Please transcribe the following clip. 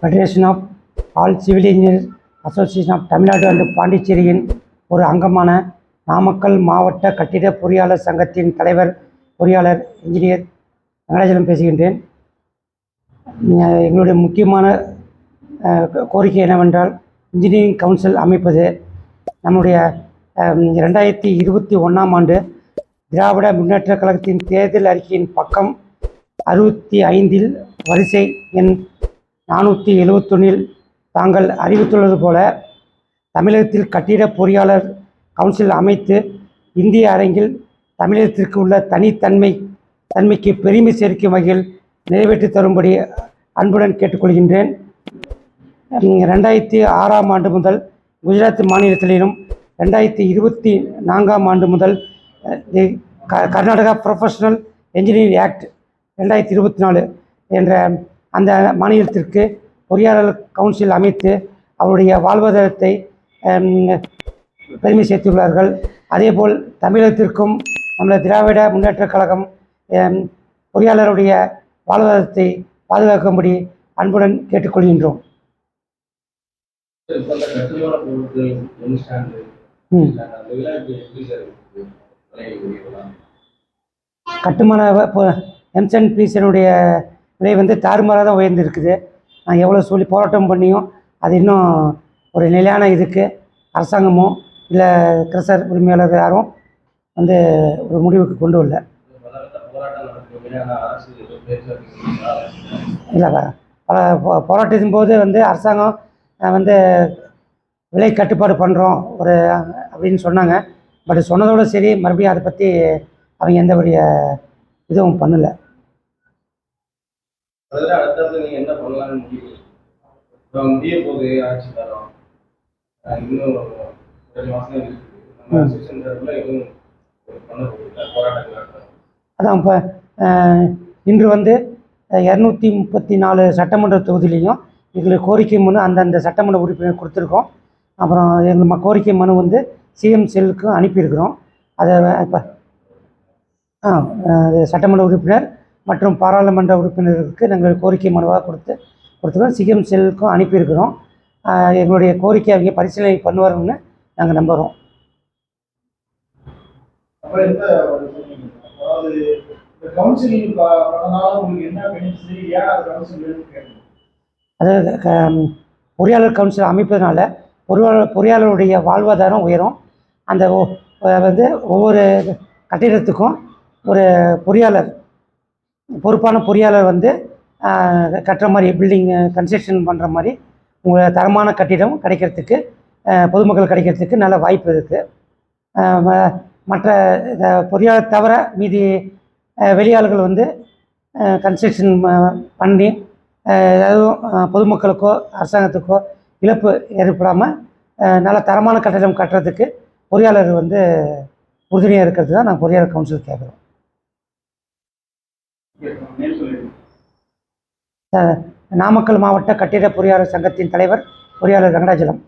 Federation of all civil engineer association of Tamil Nadu and பாண்டிச்சேரியின் ஒரு அங்கமான நாமக்கல் மாவட்ட கட்டிட பொறியாளர் சங்கத்தின் தலைவர் பொறியாளர் இன்ஜினியர் வெங்கடாச்சலம் பேசுகின்றேன். எங்களுடைய முக்கியமான கோரிக்கை என்னவென்றால் இன்ஜினியரிங் கவுன்சில் அமைப்பது நம்முடைய ரெண்டாயிரத்தி இருபத்தி ஒன்றாம் ஆண்டு திராவிட முன்னேற்ற கழகத்தின் தேர்தல் அறிக்கையின் பக்கம் அறுபத்தி ஐந்தில் வரிசை எண் நானூற்றி எழுவத்தொன்னில் தாங்கள் அறிவித்துள்ளது போல தமிழகத்தில் கட்டிட பொறியாளர் கவுன்சில் அமைத்து இந்திய அரங்கில் தமிழகத்திற்கு உள்ள தனித்தன்மை தன்மைக்கு பெருமை சேர்க்கும் வகையில் நிறைவேற்றி தரும்படி அன்புடன் கேட்டுக்கொள்கின்றேன். ரெண்டாயிரத்தி ஆறாம் ஆண்டு முதல் குஜராத் மாநிலத்திலும் ரெண்டாயிரத்தி இருபத்தி நான்காம் ஆண்டு முதல் தி க- கர்நாடகா ப்ரொஃபஷனல் என்ஜினியரிங் ஆக்ட் ரெண்டாயிரத்தி இருபத்தி நாலு என்ற அந்த மாநிலத்திற்கு பொறியாளர் கவுன்சில் அமைத்து அவருடைய வாழ்வாதாரத்தை பெருமை சேர்த்துள்ளார்கள். அதேபோல் தமிழகத்திற்கும் நம்முடைய திராவிட முன்னேற்றக் கழகம் பொறியாளருடைய வாழ்வாதாரத்தை பாதுகாக்கும்படி அன்புடன் கேட்டுக்கொள்கின்றோம். கட்டுமான ம் விலை கட்டுமான இப்போ எம்சன் பீஸனுடைய விலை வந்து தாறுமாறாக தான் உயர்ந்திருக்குது. நான் எவ்வளோ சொல்லி போராட்டம் பண்ணியும் அது இன்னும் ஒரு நிலையான இதுக்கு அரசாங்கமும் இல்லை கிரசர் உரிமையாளர் யாரும் வந்து ஒரு முடிவுக்கு கொண்டு வரல. இல்லை பல போராட்டத்தின் போது வந்து அரசாங்கம் வந்து விலை கட்டுப்பாடு பண்ணுறோம் ஒரு அப்படின்னு சொன்னாங்க. பட் சொன்னதோடு சரி மறுபடியும் அதை பற்றி அவங்க எந்த ஒரு இதுவும் பண்ணலை. அதான் இப்போ இன்று வந்து இரநூத்தி முப்பத்தி நாலு சட்டமன்ற தொகுதியிலையும் எங்களுக்கு கோரிக்கை மனு அந்தந்த சட்டமன்ற உறுப்பினர் கொடுத்துருக்கோம். அப்புறம் எங்கள் ம- கோரிக்கை மனு வந்து சிஎம் செல்லுக்கும் அனுப்பியிருக்கிறோம். அதை இப்போ ஆ அது சட்டமன்ற உறுப்பினர் மற்றும் பாராளுமன்ற உறுப்பினருக்கு நாங்கள் கோரிக்கை மனுவாக கொடுத்து கொடுத்துருக்கோம். சிஎம் செல்லுக்கும் அனுப்பியிருக்கிறோம். எங்களுடைய கோரிக்கை அவங்க பரிசீலனை பண்ணுவாருன்னு நாங்கள் நம்புகிறோம் கவுன்சிலிங் பண்ணனால உங்களுக்கு என்ன பெனிஃபிட் ஏன் அது அதாவது க- பொறியாளர் கவுன்சில் அமைப்பதனால பொறியாளர் பொறியாளருடைய வாழ்வாதாரம் உயரும். அந்த வந்து ஒவ்வொரு கட்டிடத்துக்கும் ஒரு பொறியாளர் பொறுப்பான பொறியாளர் வந்து கட்டுற மாதிரி பில்டிங் கன்ஸ்ட்ரக்ஷன் பண்ணுற மாதிரி உங்களை தரமான கட்டிடம் கிடைக்கிறதுக்கு பொதுமக்கள் கிடைக்கிறதுக்கு நல்ல வாய்ப்பு இருக்குது மற்ற பொறியாளர் தவிர மீதி வெளியாளர்கள் வந்து கன்ஸ்ட்ரக்ஷன் பண்ணி ஏதாவது பொதுமக்களுக்கோ அரசாங்கத்துக்கோ இழப்பு ஏற்படாமல் நல்ல தரமான கட்டடம் கட்டுறதுக்கு பொறியாளர் வந்து உறுதுணையாக இருக்கிறது தான் நான் பொறியாளர் கவுன்சில் கேட்குறோம். நாமக்கல் மாவட்ட கட்டிட பொறியாளர் சங்கத்தின் தலைவர் பொறியாளர் ரங்கராஜலம்.